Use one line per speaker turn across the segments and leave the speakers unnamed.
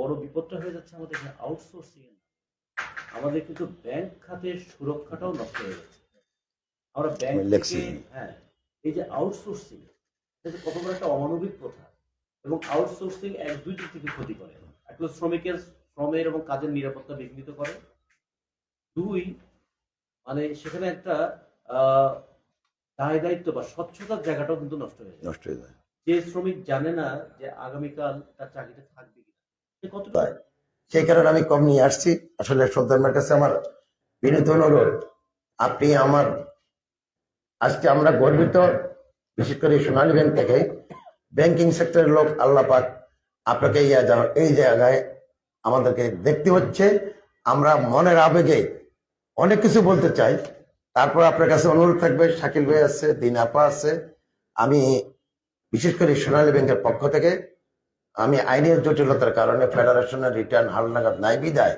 বড় বিপদটা হয়ে যাচ্ছে আমাদের আউটসোর্সিং আমাদের কিন্তু ব্যাংক খাতের সুরক্ষাটাও নষ্ট হয়ে যাচ্ছে। আমরা ব্যাংক থেকে হ্যাঁ এই যে আউটসোর্সিং এটা কত বড় একটা অমানবিক প্রথা। এবং আউটসোর্সিং এক দুই দিক থেকে ক্ষতি করে। হলো শ্রমিকের শ্রমের এবং কাজের নিরাপত্তা বিঘ্নিত করে। দুই মানে সেখানে একটা আহ দায় দায়িত্ব বা স্বচ্ছতার জায়গাটাও কিন্তু নষ্ট হয়ে যায়।
নষ্ট হয়ে যায়।
যে শ্রমিক জানে না যে আগামীকাল তার চাকরিটা থাকবে
সেই কারণে আমি কম নিয়ে আসছি। আসলে সর্দারমার কাছে আমার বিনীত অনুরোধ, আপনি আমার, আজকে আমরা গর্বিত, বিশেষ করে সোনালী ব্যাংক থেকে, ব্যাংকিং সেক্টরের লোক আল্লাহ পাক আপনাকে এই জায়গায় আমাদেরকে দেখতে হচ্ছে। আমরা মনের আবেগে অনেক কিছু বলতে চাই। তারপর আপনার কাছে অনুরোধ থাকবে, শাকিল ভাই আছে, দিন আপা আছে। আমি বিশেষ করে সোনালী ব্যাংকের পক্ষ থেকে আমি আইনের জটিলতার কারণে ফেডারেশনের রিটার্ন হালনাগাদ নাই। বিদায়।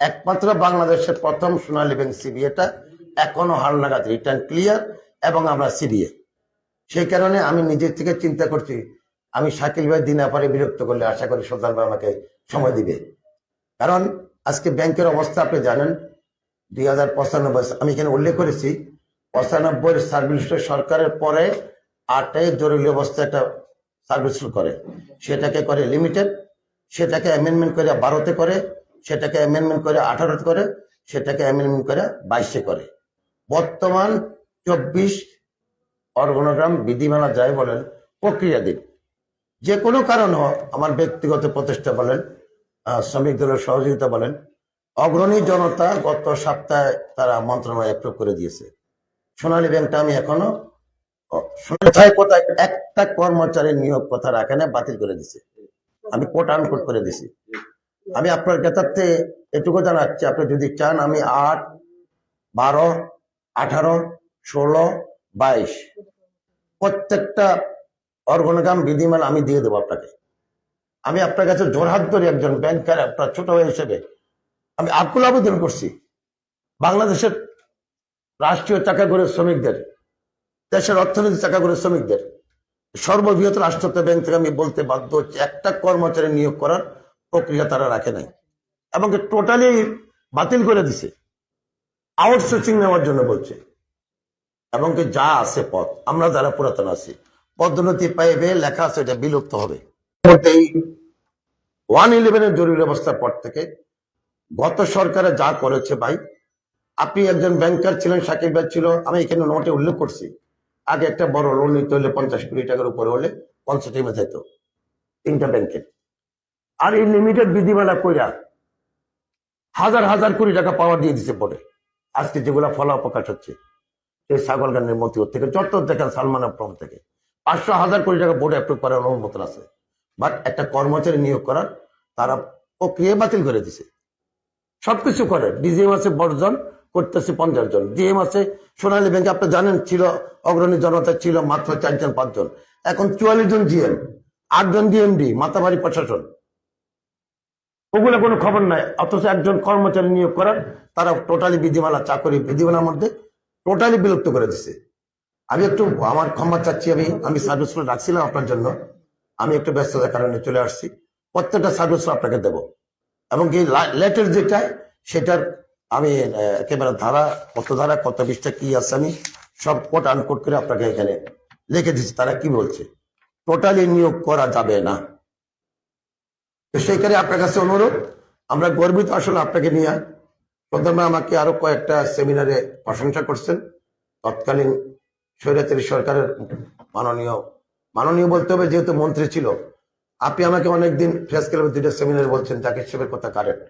একমাত্র বাংলাদেশের প্রথম সোনালী ব্যাংক সিবিএটা এখনও হালনাগাদ, রিটার্ন ক্লিয়ার এবং আমরা সিবিএ সেই কারণে আমি নিজের থেকে চিন্তা করছি, আমি শাকিল ভাই দিন আপারে বিরক্ত করলে আশা করি সর্দার ভাই আমাকে সময় দিবে। কারণ আজকে ব্যাংকের অবস্থা আপনি জানেন, দুই হাজার পঁচানব্বই আমি এখানে উল্লেখ করেছি পঁচানব্বই সার্ভিস সরকারের পরে আটে জরুরি অবস্থা একটা সার্ভিস করে। সেটাকে করে লিমিটেড সেটাকে অ্যামেন্ডমেন্ট করে বারোতে করে, সেটাকে অ্যামেন্ডমেন্ট করে আঠারোতে করে, সেটাকে অ্যামেন্ডমেন্ট করে বাইশে করে। বর্তমান চব্বিশ অর্গনোগ্রাম বিধিমালা যাই বলেন প্রক্রিয়াধীন যে কোনো কারণ হোক, আমার ব্যক্তিগত প্রচেষ্টা বলেন শ্রমিক দলের সহযোগিতা বলেন, অগ্রণী জনতা গত সপ্তাহে তারা মন্ত্রণালয় অ্যাপ্রুভ করে দিয়েছে। সোনালী ব্যাংকটা আমি এখনও কোথায়? কোথায় একটা কর্মচারীর নিয়োগ কথা রাখে না বাতিল করে দিছে। আমি কোট আনকোট করে দিছি। আমি আপনার ক্ষেত্রে এটুকু জানাচ্ছি, আপনি যদি চান আমি আট, বারো, আঠারো, ষোলো, বাইশ প্রত্যেকটা অর্গনগাম বিধিমালা আমি দিয়ে দেবো আপনাকে। আমি আপনার কাছে জোরহাত ধরে একজন ব্যাংকার, আপনার ছোট ভাই হিসেবে আমি আকুল আবেদন করছি। বাংলাদেশের রাষ্ট্রীয় টাকা করে শ্রমিকদের, দেশের অর্থনীতি চাকা করে শ্রমিকদের সর্ববৃহৎ রাষ্ট্রতে ব্যাংক থেকে আমি বলতে বাধ্য হচ্ছে, একটা কর্মচারী নিয়োগ করার প্রক্রিয়া তারা রাখে নাই। এবং টোটালি বাতিল করে দিছে। আউটসোর্সিং নেওয়ার জন্য বলছে। এবং যা আছে পথ, আমরা যারা পুরাতন আছি, পদ্ধতি পাইবে, লেখা আছে, এটা বিলুপ্ত হবে। ওয়ান ইলেভেনের জরুরি অবস্থার পর থেকে গত সরকারে যা করেছে ভাই, আপনি একজন ব্যাংকার ছিলেন, সাকিব ভাই ছিল, আমি এখানে নোটে উল্লেখ করছি। আগে একটা বড় লোন নিতে হলে পঞ্চাশ কোটি টাকার উপরে হলে পঞ্চাশ টিমে যেত। তিনটা ব্যাংকে আর এই লিমিটেড বিধিমালা কইরা হাজার হাজার কোটি টাকা পাওয়ার দিয়ে দিছে পরে। আজকে যেগুলা ফলা প্রকাশ হচ্ছে, সেই ছাগল গানের মন্ত্রী থেকে যত দেখেন সালমান আফরম থেকে। পাঁচশো হাজার কোটি টাকা বোর্ডে অ্যাপ্রুভ করার অনুমোদন আছে। বাট একটা কর্মচারী নিয়োগ করার, তারা প্রক্রিয়া বাতিল করে দিছে। সবকিছু করে ডিজিএম আছে বর্জন করতেছে পঞ্চাশ জন। ডিএম আছে, সোনালী ব্যাংকে, আপনি জানেন, ছিল, অগ্রণী জনতা ছিল মাত্র চারজন, পাঁচজন। এখন চুয়াল্লিশ জন জিএম আটজন ডিএমডি মাতাবাড়ি প্রশাসন। ওগুলো কোনো খবর নাই, অথচ একজন কর্মচারী নিয়োগ করার, তারা টোটালি বিধিমালা চাকরি বিধিমালার মধ্যে টোটালি বিলুপ্ত করে দিছে। আমি একটু, আমার ক্ষমা চাচ্ছি, আমি আমি সার্ভিস রাখছিলাম আপনার জন্য। আমি একটু ব্যস্ততার কারণে চলে আসছি। প্রত্যেকটা সার্ভিস আপনাকে দেবো। এবং কি লেটেস্ট যেটা সেটার আমি একেবারে ধারা, কত ধারা, কত বিষটা কি আছে আমি সব কোট আনকোট করে আপনাকে এখানে লিখে দিচ্ছি। তারা কি বলছে? টোটালি নিয়োগ করা যাবে না। তো আপনার কাছে অনুরোধ, আমরা গর্বিত আসলে আপনাকে নিয়ে প্রথমে আমাকে আরও কয়েকটা সেমিনারে প্রশংসা করছেন। তৎকালীন স্বৈরাচারী সরকারের মাননীয় মাননীয় বলতে হবে যেহেতু মন্ত্রী ছিল। আপনি আমাকে অনেকদিন প্রেস ক্লাবে দুইটা সেমিনারে বলছেন জাকির সাহেবের কথা কারেক্ট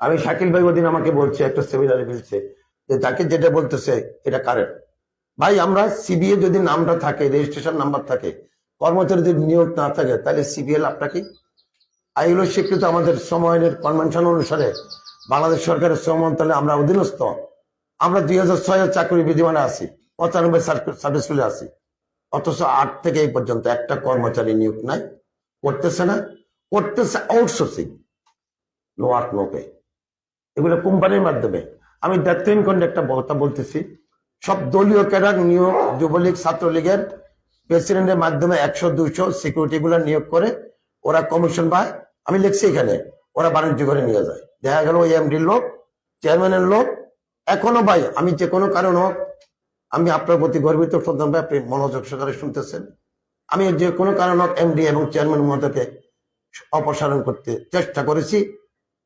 আমি শাকিল ভাই ওদিন আমাকে বলছে, একটা সেমিনারে বলছে যে তাকে যেটা বলতেছে, এটা কারেক্ট ভাই, আমরা সিবিএ যদি নামটা থাকে, রেজিস্ট্রেশন নাম্বার থাকে, কর্মচারী যদি নিয়োগ না থাকে, তাহলে সিবিএল আপনাকে আইগুলো স্বীকৃত আমাদের আইনের কনভেনশন অনুসারে বাংলাদেশ সরকারের শ্রম মন্ত্রণালয়ে আমরা অধীনস্থ। আমরা দুই হাজার ছয় চাকরি বিধিমানে আছি, পঁচানব্বই সার্ভিস স্কুলে আছি। অথচ আট থেকে এই পর্যন্ত একটা কর্মচারী নিয়োগ নাই, করতেছে না, করতেছে outsourcing no work no pay এগুলো কোম্পানির মাধ্যমে। আমি দায়িত্বহীন খন্ডে একটা কথা বলতেছি। সব দলীয় ক্যাডার নিয়োগ, যুবলীগ, ছাত্রলীগের প্রেসিডেন্টের মাধ্যমে একশো দুইশো সিকিউরিটি গুলো নিয়োগ করে ওরা কমিশন পায়। আমি লিখছি এখানে, ওরা বাণিজ্য করে নিয়ে যায়। দেখা গেল ওই এমডির লোক চেয়ারম্যানের লোক, এখনও ভাই, আমি যে কোনো কারণ হোক, আমি আপনার প্রতি গর্বিত সন্তান ভাই, আপনি মনোযোগ সহকারে শুনতেছেন। আমি যে কোনো কারণ হোক এমডি এবং চেয়ারম্যান মহোদয়কে অপসারণ করতে চেষ্টা করেছি,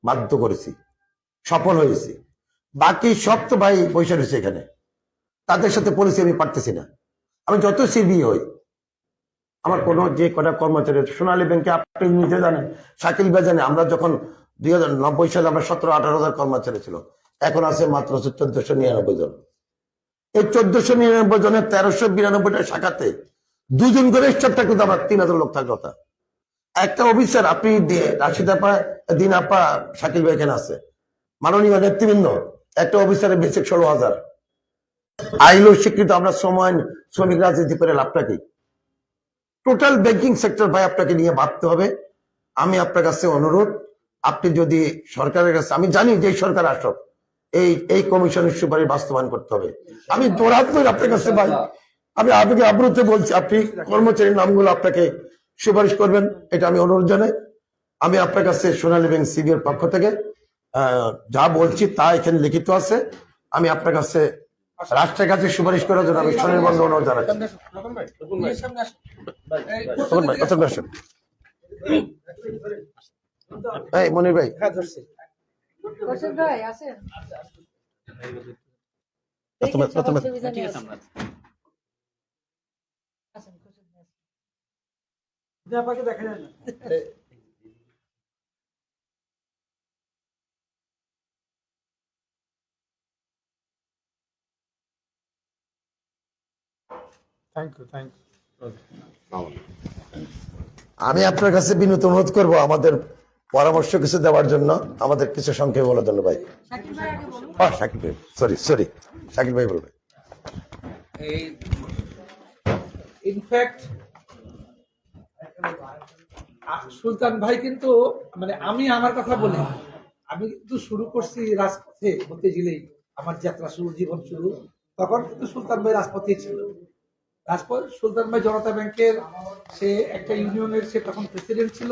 বাধ্য করেছি। সফল হয়েছি। বাকি সব তো ভাই বসে রয়েছে এখানে। তাদের সাথে পলিসি আমি পারতেছি না। আমি যত সিবি হই, আমার কোন যে কটা কর্মচারী সোনালী ব্যাংকে আপনি নিজে জানেন, শাকিল ভাই জানে, আমরা যখন দুই হাজার নব্বই সালে আমরা সতেরো আঠারো হাজার কর্মচারী ছিল, এখন আছে মাত্র চোদ্দশো নিরানব্বই জন। এই চোদ্দশো নিরানব্বই জনের তেরোশো বিরানব্বইটা শাখাতে দুজন করে স্টাফ থাকতো আমার তিন হাজার লোক থাকার কথা। একটা অফিসার আপনি রাশিদ আপা দিন আপা শাকিল ভাই এখানে আছে। মাননীয় নেতৃবৃন্দ, একটা অফিসারের বেসিক ষোলো হাজার। আইলো স্বীকৃত আমরা সময়, শ্রমিক রাজনীতি করে লাভটা কি? টোটাল ব্যাংকিং সেক্টর ভাই আপনাকে নিয়ে ভাবতে হবে। আমি আপনার কাছে অনুরোধ, আপনি যদি সরকারের কাছে, আমি জানি যে সরকার আসক, এই এই কমিশনের সুপারিশ বাস্তবায়ন করতে হবে। আমি দৌড়াত আপনার কাছে ভাই। আমি আপনাকে আব্রুতে বলছি, আপনি কর্মচারীর নামগুলো আপনাকে সুপারিশ করবেন, এটা আমি অনুরোধ জানাই। আমি আপনার কাছে সোনালী ব্যাংক সিবিএর পক্ষ থেকে যা বলছি তা এখানে লিখিত আছে। আমি আপনার কাছে রাষ্ট্রের কাছে সুপারিশ করার জন্য আমি স্বনির্বন্ধ অনুরোধ জানাচ্ছি। এই মনির ভাই।
দেখি সবার
প্রথমে-
থ্যাংক ইউ থ্যাংক ইউ
আমি আপনার কাছে বিনীত অনুরোধ করব আমাদের পরামর্শ কিছু দেওয়ার জন্য। আমাদের কিছু সংক্ষেপে বলার জন্য ভাই।
শাকিল ভাই
হ্যাঁ সরি সরি শাকিল ভাই বলবেন
এই ইনফ্যাক্ট সুলতান ভাই কিন্তু মানে আমি আমার কথা বলি। আমি কিন্তু শুরু করছি রাজপথে বলতে গেলেই আমার যাত্রা শুরু জীবন শুরু। তখন কিন্তু সুলতান ভাই রাজপথে ছিল। রাজপথ সুলতান ভাই জনতা ব্যাংকের সে একটা ইউনিয়নের সে তখন প্রেসিডেন্ট ছিল।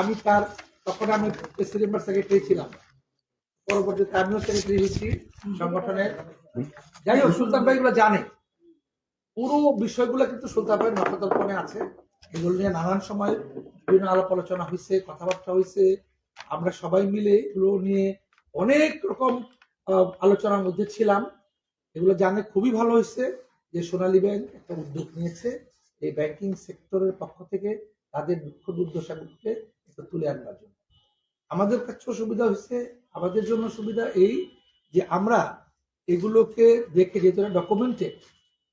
আমি তার, তখন আমি প্রেসিডেন্ট বা সেক্রেটারি ছিলাম। পরবর্তীতে আমিও সেক্রেটারি হয়েছি সংগঠনের। যাই হোক, সুলতান ভাই এগুলো জানে। পুরো বিষয়গুলো কিন্তু সুলতান ভাই নখদর্পণে আছে। এগুলো নিয়ে নানান সময় বিভিন্ন আলাপ আলোচনা হয়েছে, কথাবার্তা হয়েছে। আমরা সবাই মিলে এগুলো নিয়ে অনেক রকম আলোচনার মধ্যে ছিলাম। এগুলো জানে খুবই ভালো হয়েছে। যে সোনালী ব্যাংক একটা উদ্যোগ নিয়েছে, এই ব্যাংকিং সেক্টরের পক্ষ থেকে তাদের দুঃখ দুর্দশাগুলোকে একটু তুলে আনবার জন্য। আমাদের কাছেও সুবিধা হয়েছে, আমাদের জন্য সুবিধা এই যে আমরা এগুলোকে দেখে যেহেতু ডকুমেন্টেড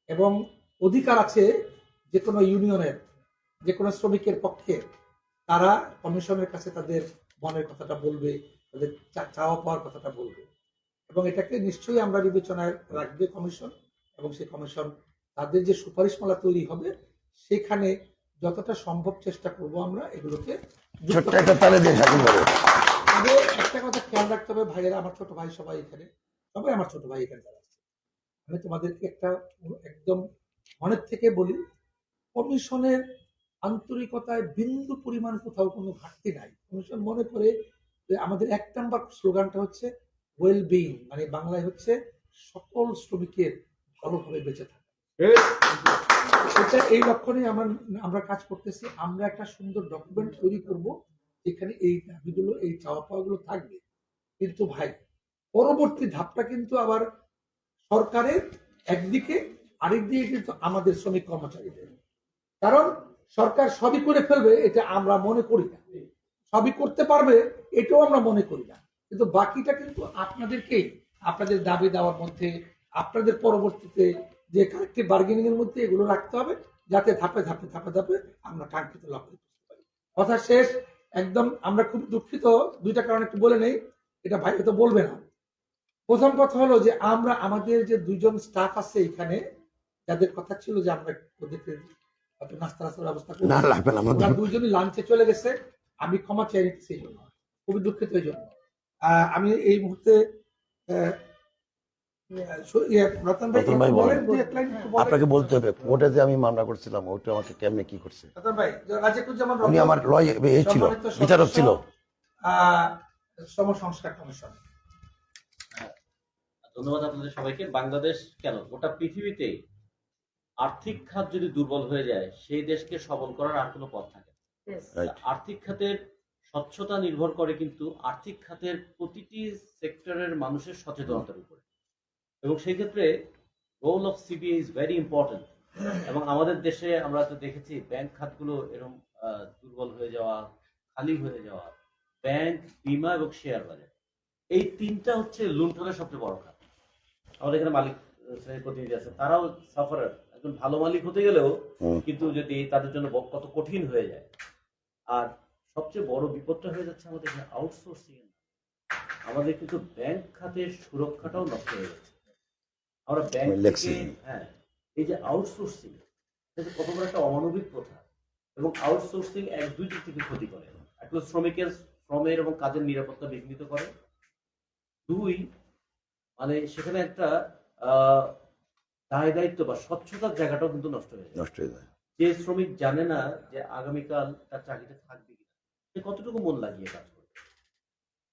এবং অধিকার আছে যে কোনো ইউনিয়নের যে কোনো শ্রমিকের পক্ষে তারা কমিশনের কাছে তাদের মনের কথাটা বলবে, তাদের চাওয়া পাওয়ার কথাটা বলবে। এবং এটাকে নিশ্চয়ই আমরা বিবেচনায় রাখবে কমিশন। এবং সেই কমিশন তাদের যে সুপারিশমালা তৈরি হবে সেখানে যতটা সম্ভব চেষ্টা করব আমরা এগুলোকে
ছোট্ট একটা তালে দিয়ে শাকিল ভাই
তবে একটা কথা খেয়াল রাখতে হবে ভাইয়েরা আমার ছোট ভাই সবাই এখানে সবাই আমার ছোট ভাই এখানে যারা আছে। আমি তোমাদেরকে একটা একদম মনের থেকে বলি কমিশনের আন্তরিকতায় বিন্দু পরিমাণ কোথাও কোনো ঘাটতি নাই। কমিশন মনে করে যে আমাদের এক নাম্বার স্লোগানটা হচ্ছে ওয়েল বিং মানে বাংলায় হচ্ছে সকল শ্রমিকের ভালোভাবে বেঁচে থাকা। এই লক্ষণে আমার, আমরা কাজ করতেছি। আমরা একটা সুন্দর ডকুমেন্ট তৈরি করব, যেখানে এই দাবিগুলো, এই চাওয়া পাওয়াগুলো থাকবে। কিন্তু ভাই, পরবর্তী ধাপটা কিন্তু আবার সরকারের একদিকে, আরেক দিকে কিন্তু আমাদের শ্রমিক কর্মচারীদের। কারণ সরকার সবই করে ফেলবে, এটা আমরা মনে করি না। সবই করতে পারবে, এটাও আমরা মনে করি না। কিন্তু বাকিটা কিন্তু আপনাদেরকেই, আপনাদের দাবি দেওয়ার মধ্যে আপনাদের পরবর্তীতে যে কালেক্টিভ বার্গেনিং এর মধ্যে এগুলো রাখতে হবে যাতে ধাপে ধাপে ধাপে ধাপে আমরা কাঙ্ক্ষিত লক্ষ্যে পৌঁছতে পারি। কথা শেষ একদম আমরা খুব দুঃখিত দুইটা কারণ একটু বলে নেই এটা ভাই তো বলবে না। প্রথম কথা হলো যে আমরা আমাদের যে দুইজন স্টাফ আছে এখানে যাদের কথা ছিল যে আমরা ওদেরকে নাস্তা নাস্তার ব্যবস্থা করব।
না লাগবে না আমাদের
দুইজনই লাঞ্চে চলে গেছে আমি ক্ষমা চেয়ে নিচ্ছি সেই জন্য। খুবই দুঃখিত এই জন্য। আহ, আমি এই মুহূর্তে
আপনাকে বলতে হবে কোর্টে যে আমি মামলা করছিলাম ওটা আমাকে কেমনে কি করছে?
রতন ভাই রাজিকুজ্জামান
উনি আমার লয় এ ছিল বিচারক ছিল।
আহ, শ্রম সংস্কার কমিশন।
ধন্যবাদ আপনাদের সবাইকে। বাংলাদেশ কেন? গোটা পৃথিবীতে আর্থিক খাত যদি দুর্বল হয়ে যায় সেই দেশকে সবল করার আর কোনো পথ থাকে. আর্থিক খাতের স্বচ্ছতা নির্ভর করে কিন্তু আর্থিক খাতের প্রতিটি সেক্টরের মানুষের সচেতনতার উপরে। এবং সেই ক্ষেত্রে role of CBI is very important এবং আমাদের দেশে আমরা তো দেখেছি ব্যাংক খাতগুলো এরকম দুর্বল হয়ে যাওয়া খালি হয়ে যাওয়া ব্যাংক বিমা এবং শেয়ার বাজার। এই তিনটা হচ্ছে লুণ্ঠনের সবচেয়ে বড় খাত। আমাদের এখানে মালিক শ্রেণির প্রতিনিধি আছে তারাও সাফারার একজন ভালো মালিক হতে গেলেও কিন্তু যদি তাদের জন্য কত কঠিন হয়ে যায়। আর সবচেয়ে বড় বিপদটা হয়ে যাচ্ছে আমাদের এখানে আউটসোর্সিং আমাদের কিন্তু ব্যাংক খাতের সুরক্ষাটাও নষ্ট হয়ে যাচ্ছে। আমরা ব্যাংক থেকে হ্যাঁ এই যে আউটসোর্সিং এটা কত বড় একটা অমানবিক প্রথা এবং আউটসোর্সিং এক দুই দিক থেকে ক্ষতি করে। হলো শ্রমিকের শ্রমের এবং কাজের নিরাপত্তা বিঘ্নিত করে। দুই মানে সেখানে একটা দায় দায়িত্ব বা স্বচ্ছতার জায়গাটাও কিন্তু নষ্ট হয়ে যায়।
নষ্ট হয়ে যায়।
যে শ্রমিক জানে না যে আগামীকাল তার চাকরিটা থাকবে কিনা সে কতটুকু মন লাগিয়ে কাজ করবে।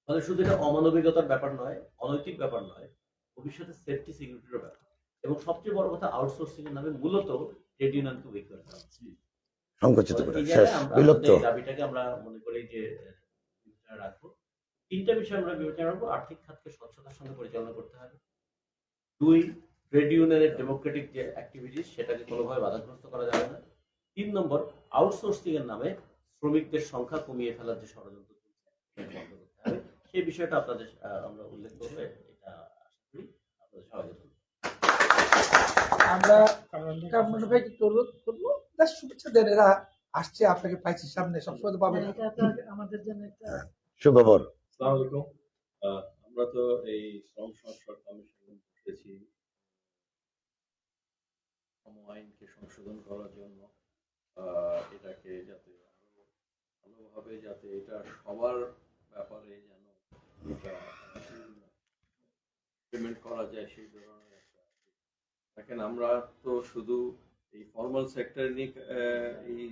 ফলে শুধু এটা অমানবিকতার ব্যাপার নয় অনৈতিক ব্যাপার নয় ভবিষ্যতে সেফটি সিকিউরিটির ব্যাপার। এবং সবচেয়ে বড় কথা আউটসোর্সিং এর নামে মূলত ট্রেড ইউনিয়নকে উইক করে
সংকুচিত করে শেষ বিলুপ্ত।
দাবিটাকে আমরা মনে করি যে রাখব। তিনটা বিষয় আমরা বিবেচনা আর্থিক খাতকে স্বচ্ছতার সঙ্গে পরিচালনা করতে হবে। দুই ট্রেড ইউনিয়নের ডেমোক্রেটিক যে অ্যাক্টিভিটিস সেটাকে কোনোভাবে বাধাগ্রস্ত করা যাবে না। তিন নম্বর আউটসোর্সিং এর নামে শ্রমিকদের সংখ্যা কমিয়ে ফেলার যে ষড়যন্ত্র সেই বিষয়টা আপনাদের আমরা উল্লেখ করব এটা আশা করি আপনাদের সবাইকে ধন্যবাদ।
আমরা কামরুল ভাইকে একটু অনুরোধ করব জাস্ট শুভেচ্ছা দেন এরা আসছে আপনাকে পাইছি সামনে সবসময় তো পাবেন
তো আমাদের জন্য একটা
সুখবর
আসসালামু আলাইকুম। আমরা তো এই শ্রম সংস্কার কমিশন বসেছি। শ্রম আইনকে সংশোধন করার জন্য আহ, এটাকে যাতে ভালোভাবে যাতে এটা সবার ব্যাপারে যেন এটা ইমপ্লিমেন্ট করা যায় সেই ধরনের একটা দেখেন আমরা তো শুধু এই ফর্মাল সেক্টর নিয়ে এই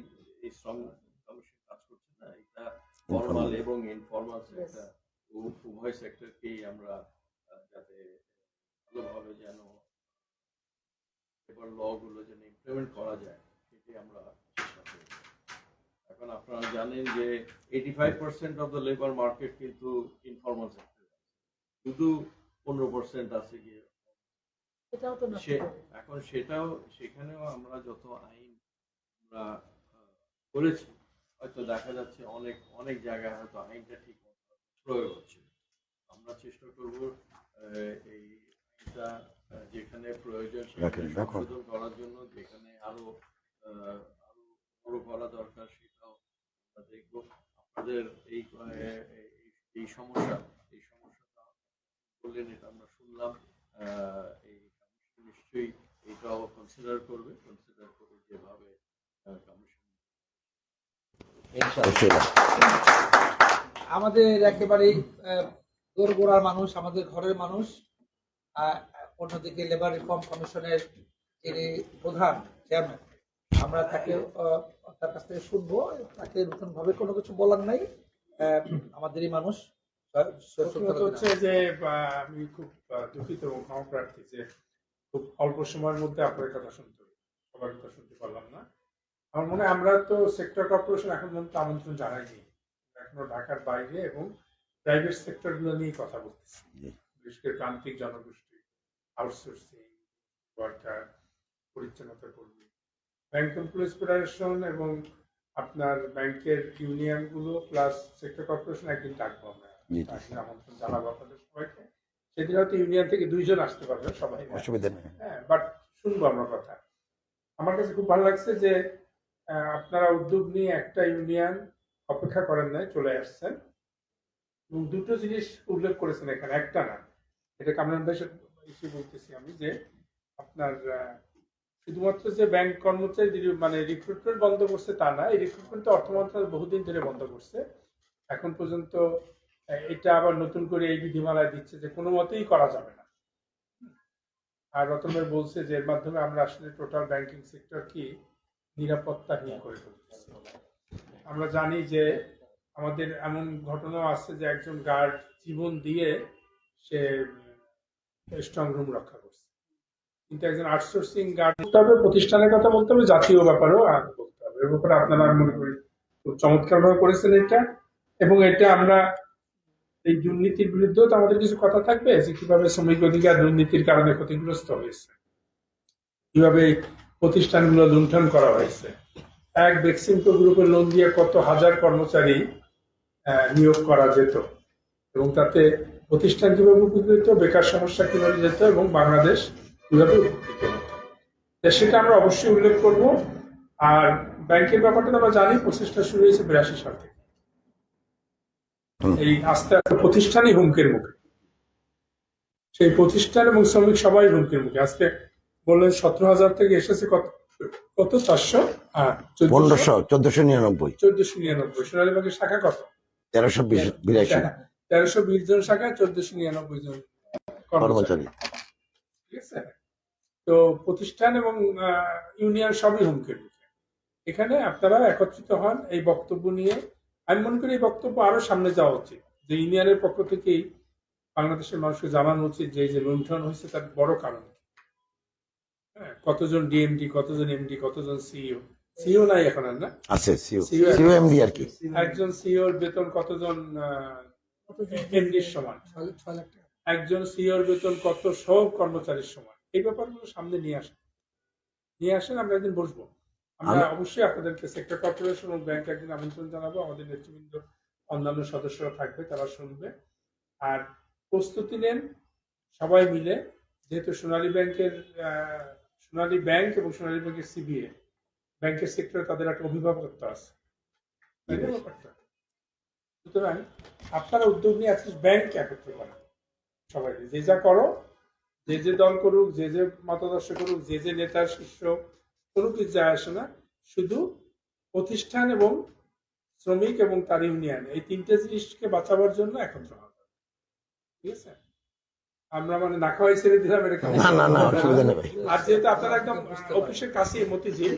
এই শ্রম কমিশন কাজ করছে না এটা ফর্মাল এবং ইনফর্মাল সেক্টর উভয় সেক্টরকেই আমরা যাতে ভালোভাবে যেন এবার ল গুলো যেন ইমপ্লিমেন্ট করা যায় সেটি আমরা এখন আপনারা জানেন যে eighty five percent of the labour market কিন্তু ইনফর্মাল সেক্টর শুধু পনেরো পার্সেন্ট আছে গিয়ে। এখন সেটাও সেখানেও আমরা যত আইন আমরা করেছি হয়তো দেখা যাচ্ছে অনেক অনেক জায়গায় হয়তো আইনটা ঠিক প্রয়োগ হচ্ছে। আমরা চেষ্টা করব এই আইনটা যেখানে প্রয়োজন সেখানে সংশোধন করার জন্য যেখানে আরও আহ, আরও বড় করা দরকার সেটাও আমরা দেখব। আপনাদের এই এই- সমস্যা বললেন এটা আমরা শুনলাম এই কমিশন নিশ্চয়ই এটাও কনসিডার করবে কনসিডার করে যেভাবে কমিশন।
আমাদের একেবারেই দোরগোড়ার মানুষ আমাদের ঘরের মানুষ আহ, অন্যদিকে লেবার রিফর্ম কমিশনের যিনি প্রধান চেয়ারম্যান আমরা তাকে আহ, তার কাছ থেকে শুনব তাকে নতুন ভাবে কোনো কিছু বলার নাই আহ, আমাদেরই মানুষ
প্রথমত হচ্ছে যে আমি খুব দুঃখিত এবং ক্ষমা প্রার্থী যে খুব অল্প সময়ের মধ্যে আপনার কথা শুনতে সবার কথা শুনতে পারলাম না। আমার মনে হয় আমরা তো সেক্টর কর্পোরেশন এখন পর্যন্ত আমন্ত্রণ জানাইনি। এখনও ঢাকার বাইরে এবং প্রাইভেট সেক্টরগুলো নিয়ে কথা বলতেছি। বিশেষ করে প্রান্তিক জনগোষ্ঠী আউটসোর্সিং ওয়ার্কার পরিচ্ছন্নতা কর্মী ব্যাংক এমপ্লয়িজ ফেডারেশন এবং আপনার ব্যাংকের ইউনিয়নগুলো প্লাস সেক্টর কর্পোরেশন একদিন ডাকবো আমরা। আমন্ত্রণ জানাব আপনাদের সবাইকে। সেদিন হয়তো ইউনিয়ন থেকে দুইজন আসতে পারবে সবাই
অসুবিধা নেই।
হ্যাঁ বাট শুনব আমরা কথা। আমার কাছে খুব ভালো লাগছে যে আপনারা উদ্যোগ নিয়ে একটা ইউনিয়ন অপেক্ষা করেন নাই চলে আসছেন। এবং দুটো জিনিস উল্লেখ করেছেন এখানে একটা না এটা কামরান ভাই এসে বলতেছি আমি যে আপনার শুধুমাত্র যে ব্যাংক কর্মচারী মানে রিক্রুটমেন্ট বন্ধ করছে তা না এই রিক্রুটমেন্ট অর্থ মন্ত্রণালয় বহুদিন ধরে বন্ধ করছে। এখন পর্যন্ত এটা আবার নতুন করে এই বিধিমালায় দিচ্ছে যে কোনো মতেই করা যাবে না। আর রতন ভাই বলছে যে এর মাধ্যমে আমরা আসলে টোটাল ব্যাংকিং সেক্টর কি নিরাপত্তাহীন করে তুলতেছি আমরা জানি যে আমাদের এমন ঘটনাও আছে যে একজন গার্ড জীবন দিয়ে সে স্ট্রং রুম রক্ষা করছে। কিন্তু একজন আউটসোর্সিং গার্ড বলতে হবে, প্রতিষ্ঠানের কথা বলতে হবে, জাতীয় ব্যাপারেও বলতে হবে। এ ব্যাপারে আপনারা মনে করি খুব চমৎকার ভাবে করেছেন এটা। এবং এটা আমরা এই দুর্নীতির বিরুদ্ধেও তো আমাদের কিছু কথা থাকবে, যে কীভাবে শ্রমিক অধিকার দুর্নীতির কারণে ক্ষতিগ্রস্ত হয়েছে, কীভাবে প্রতিষ্ঠানগুলো লুণ্ঠন করা হয়েছে। এক বেক্সিমকো গ্রুপের লোন দিয়ে কত হাজার কর্মচারী নিয়োগ করা যেত, এবং তাতে প্রতিষ্ঠান কীভাবে উপকৃত বেকার সমস্যা কীভাবে যেত, এবং বাংলাদেশ কীভাবে উপকৃত হতো। সেটা আমরা অবশ্যই উল্লেখ করব, আর ব্যাংকের ব্যাপারটা তো আমরা জানি, প্রচেষ্টা শুরু হয়েছে বিরাশি সাল থেকে। এই আস্তে আস্তে প্রতিষ্ঠানই হুমকির মুখে। সেই প্রতিষ্ঠান এবং শ্রমিক সবাই হুমকির মুখে। আজকে বললেন সতেরো হাজার থেকে এসেছে কত? কত? চারশো?
পনেরোশো চোদ্দশো নিরানব্বই।
চোদ্দশো নিরানব্বই। সোনালী ব্যাংকের শাখা কত?
তেরোশো বিরাশি।
তেরোশো বিশ জন শাখায় চোদ্দশো নিরানব্বই জন কর্মচারী। ঠিক আছে? তো প্রতিষ্ঠান এবং ইউনিয়ন সবই হুমকির মুখে। এখানে আপনারা একত্রিত হন এই বক্তব্য নিয়ে। আমি মনে করি এই বক্তব্য আরও সামনে যাওয়া উচিত যে ইউনিয়নের পক্ষ থেকেই বাংলাদেশের মানুষকে জানানো উচিত যে যে লুণ্ঠন হয়েছে তার বড় কারণ হ্যাঁ, কতজন ডিএমডি কতজন এমডি কতজন সিইও? সিইও নাই এখন আর না?
আছে
CEO
সিও এমডি আর কি।
একজন সিইওর বেতন কতজন এমডির সমান? একজন সিইওর বেতন কত সব কর্মচারীর সমান? এই ব্যাপারগুলো সামনে নিয়ে আসেন। নিয়ে আসেন আমরা একদিন বসবো। আমরা অবশ্যই আপনাদেরকে সেক্টর কর্পোরেশন এবং ব্যাংক একদিন আমন্ত্রণ জানাব আমাদের নেতৃবৃন্দ অন্যান্য সদস্যরা থাকবে তারা শুনবে। আর প্রস্তুতি নেন সবাই মিলে যেহেতু সোনালী ব্যাংকের সোনালী ব্যাংক এবং সোনালী ব্যাংকের সিবিএ ব্যাংকের সেক্টরে তাদের একটা অভিভাবকত্ব আছে। ব্যাপারটা? সুতরাং আপনারা উদ্যোগ নিয়ে অ্যাটলিস্ট ব্যাংক একত্র করেন সবাই যে যা করো যে যে দল করুক যে যে মতাদর্শ করুক যে যে নেতার শিষ্য কোনো কিছু যায় আসে না শুধু প্রতিষ্ঠান এবং শ্রমিক এবং তার ইউনিয়ন এই তিনটে জিনিসকে বাঁচাবার জন্য একত্র হবে ঠিক আছে? আমরা মানে না খাওয়াই ছেড়ে দিলাম এটা
না না না অসুবিধা নেই
আর যেহেতু আপনারা একদম অফিসের কাছে মতিঝিল